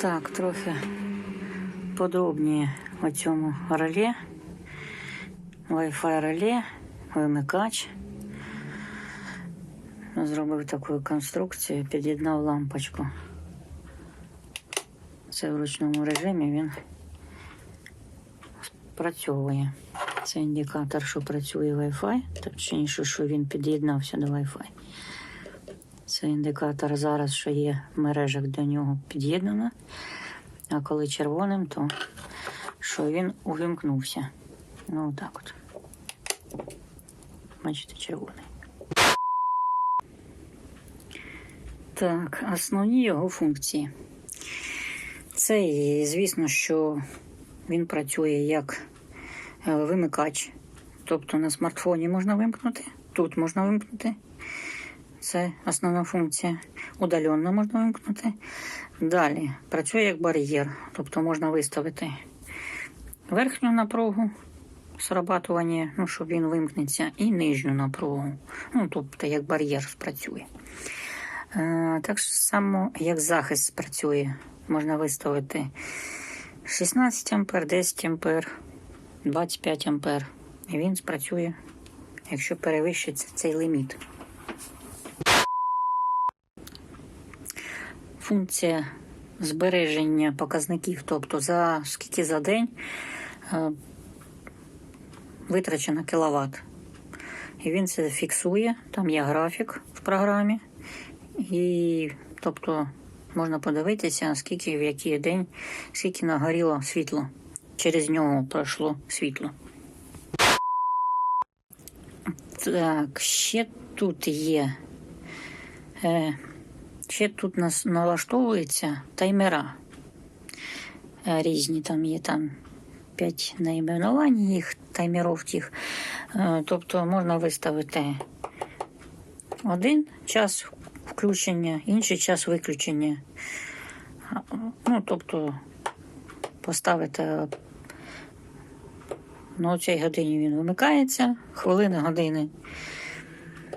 Так, трохи подробніше о цьому реле. Wi-Fi реле, вимикач. Зробив таку конструкцію, під'єднав лампочку. Це в ручному режимі він працьовує. Це індикатор, що працює Wi-Fi, точніше, що він під'єднався до Wi-Fi. Це індикатор зараз, що є в мережах до нього під'єднано. А коли червоним, то що він увімкнувся. Ну, отак от. Бачите, червоний. Так, основні його функції. Це, звісно, що він працює як е, вимикач. Тобто на смартфоні можна вимкнути, тут можна вимкнути. Це основна функція. Удаленно можна вимкнути. Далі працює як бар'єр, тобто можна виставити верхню напругу срабатування, ну, щоб він вимкнеться, і нижню напругу. Ну, тобто як бар'єр спрацює. Е, так само, як захист спрацює, можна виставити 16 ампер, 10 ампер, 25 ампер. І він спрацює, якщо перевищиться цей ліміт. Функція збереження показників, тобто за скільки за день е, витрачено кіловат. І він це фіксує, там є графік в програмі, і тобто можна подивитися, скільки в який день, скільки нагоріло світло. Через нього пройшло світло. Так, ще тут є. Е, ще тут нас налаштовуються таймера. Е, різні там є там 5 найменувань їх, таймерів тих. Е, тобто можна виставити один час включення, інший час виключення. Ну, тобто поставити на цій годині він вимикається, хвилини години.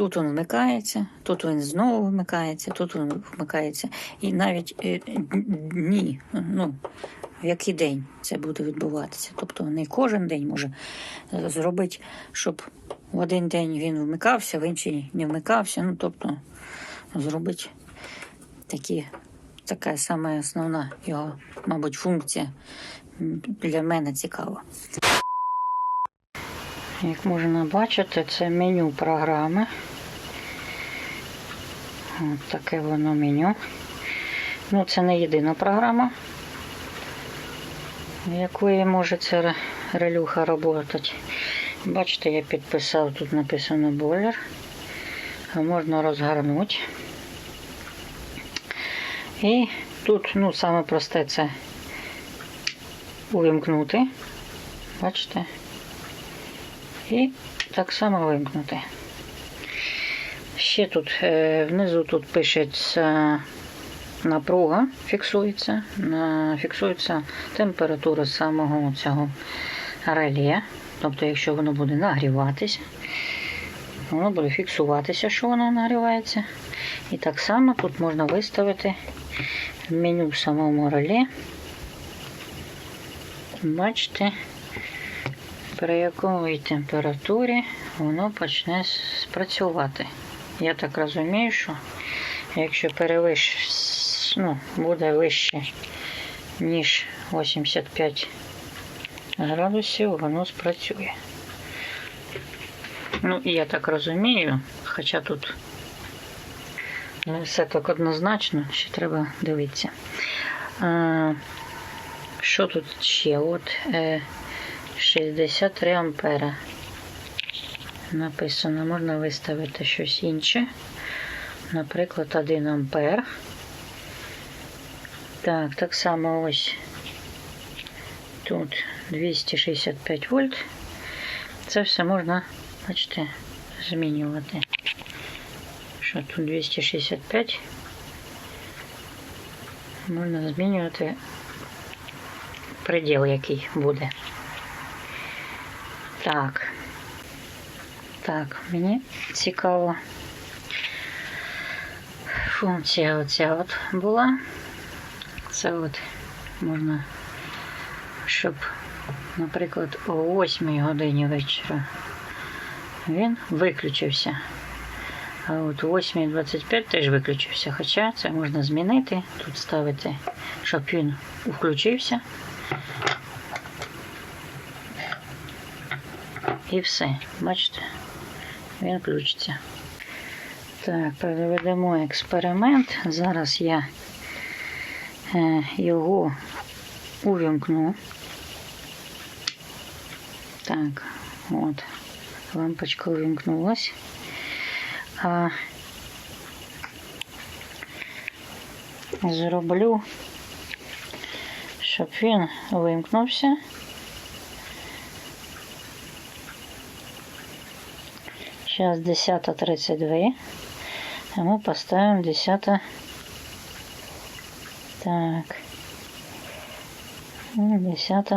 Тут він вмикається, тут він знову вмикається, тут він вмикається. І навіть е, дні, ну, в який день це буде відбуватися. Тобто не кожен день може е, зробити, щоб в один день він вмикався, в інший не вмикався. Ну, тобто зробити такі, така саме основна його, мабуть, функція для мене цікава. Як можна бачити, це меню програми. От таке воно меню. Ну, це не єдина програма, якої може ця релюха працювати. Бачите, я підписав, тут написано бойлер. Можна розгорнути. І тут, ну, саме просте це увімкнути. Бачите? І так само вимкнути. Ще тут е, внизу тут пишеться напруга, фіксується, фіксується температура самого цього реле. Тобто, якщо воно буде нагріватися, воно буде фіксуватися, що воно нагрівається. І так само тут можна виставити меню в самому реле. Бачите, при якої температурі воно почне спрацювати. Я так розумію, що якщо перевищ, ну, буде вище, ніж 85 градусів, воно спрацює. Ну, і я так розумію, хоча тут не все так однозначно, ще треба дивитися. А, що тут ще? От е, 63 ампера. Написано, можна виставити щось інше. Наприклад, 1 ампер. Так, так само ось тут 265 вольт. Це все можна, бачите, змінювати. Що тут 265. Можна змінювати приділ, який буде. Так. Так, мені цікаво. Функція оця от була. Це от можна, щоб, наприклад, о 8 годині вечора він виключився. А от о 8.25 теж виключився. Хоча це можна змінити. Тут ставити, щоб він включився. І все. Бачите? Він включиться. Так, проведемо експеримент. Зараз я е, його увімкну. Так, от, лампочка увімкнулась. А зроблю, щоб він вимкнувся. Сейчас 10.32. А мы поставим 10. Так. Ну, 10.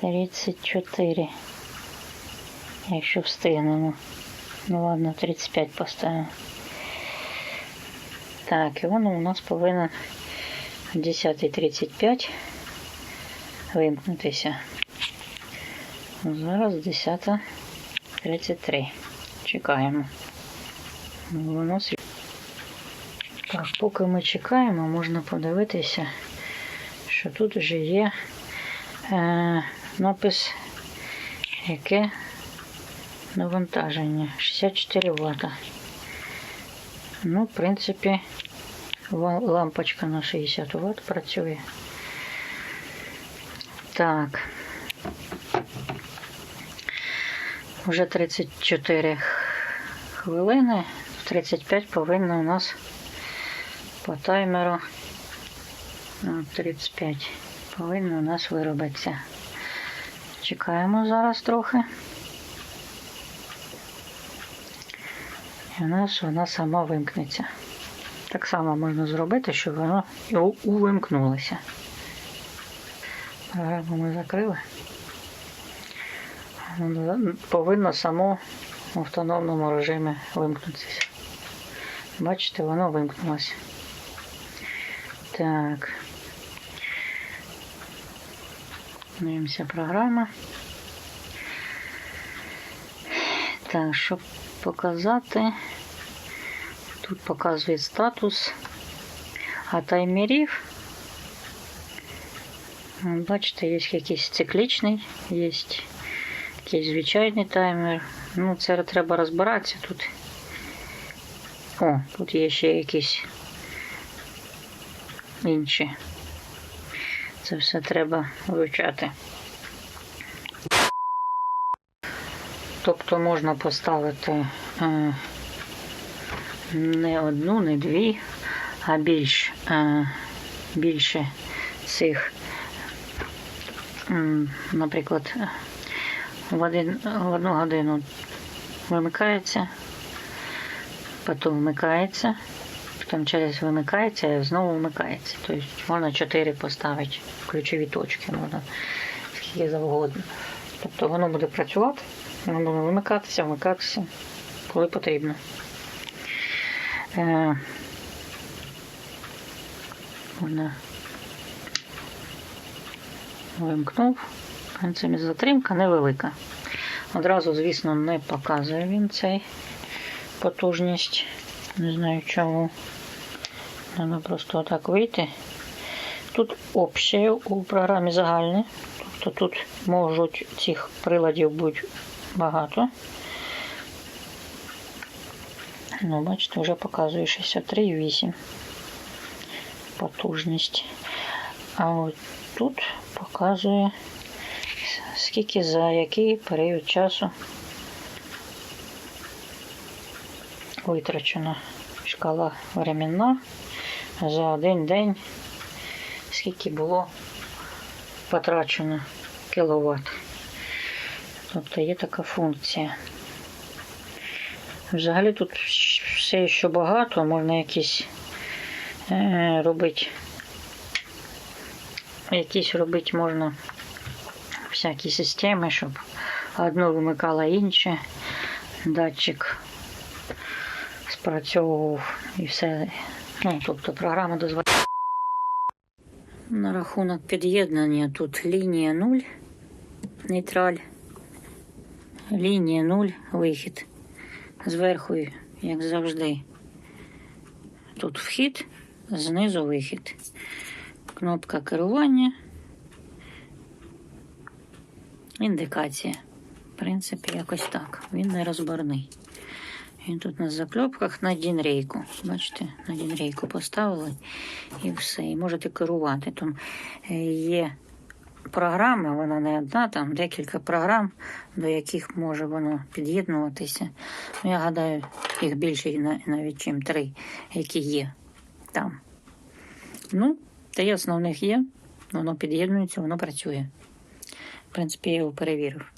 34. Якщо встигнемо. Ну ладно, 35 поставимо. Так, і воно у нас повинен о 10.35 вимкнутися. Зараз 10.33. Чекаємо. Ну, Воно Так, поки ми чекаємо, можна подивитися, що тут вже є е, напис, яке навантаження 64 Вт. Ну, в принципі, лампочка на 60 Вт працює. Так. Вже 34 хвилини. 35 повинно у нас по таймеру ну, 35 повинно у нас виробитися. Чекаємо зараз трохи. І у нас вона сама вимкнеться. Так само можна зробити, щоб воно і у- увімкнулося. Програму ми закрили. Воно Повинно само в автономному режимі вимкнутися. Бачите, воно вимкнулося. Так. Дивимося програма. Так, щоб показати, тут показує статус, а таймерів. Бачите, є якийсь циклічний, є якийсь звичайний таймер. Ну, це треба розбиратися тут. О, тут є ще якісь інші. Це все треба вивчати. Тобто можна поставити е, не одну, не дві, а більш, е, більше цих, наприклад, в, один, в одну годину вимикається, потім вмикається, потім через вимикається і знову вмикається. Тобто можна 4 поставити ключові точки, можна скільки завгодно. Тобто воно буде працювати, воно буде вимикатися, вмикатися, коли потрібно. Е, можна вимкнув. Принципі, затримка невелика. Одразу, звісно, не показує він цей потужність. Не знаю чому. Треба просто отак вийти. Тут обще у програмі загальне. Тобто тут можуть цих приладів бути багато. Ну, бачите, вже показує 63,8 потужність. А от тут показує скільки за який період часу витрачена шкала временна за один день, скільки було потрачено кіловат. Тобто є така функція. Взагалі тут все ще багато, можна якісь е, робити. Якісь робити можна всякі системи, щоб одну вимикала інше, датчик спрацьовував і все Ну, тобто програма дозволяє. На рахунок під'єднання тут лінія 0, нейтраль, лінія 0, вихід. Зверху, як завжди, тут вхід, знизу вихід. Кнопка керування. Індикація. В принципі, якось так. Він не розборний. Він тут на закльопках на дінрейку. Бачите, на дінрейку поставили і все. І можете керувати. Там е, є програми, вона не одна, там декілька програм, до яких може воно під'єднуватися. Ну, я гадаю, їх більше навіть, чим три, які є там. Ну, три основних є, воно під'єднується, воно працює. В принципі, його перевірив.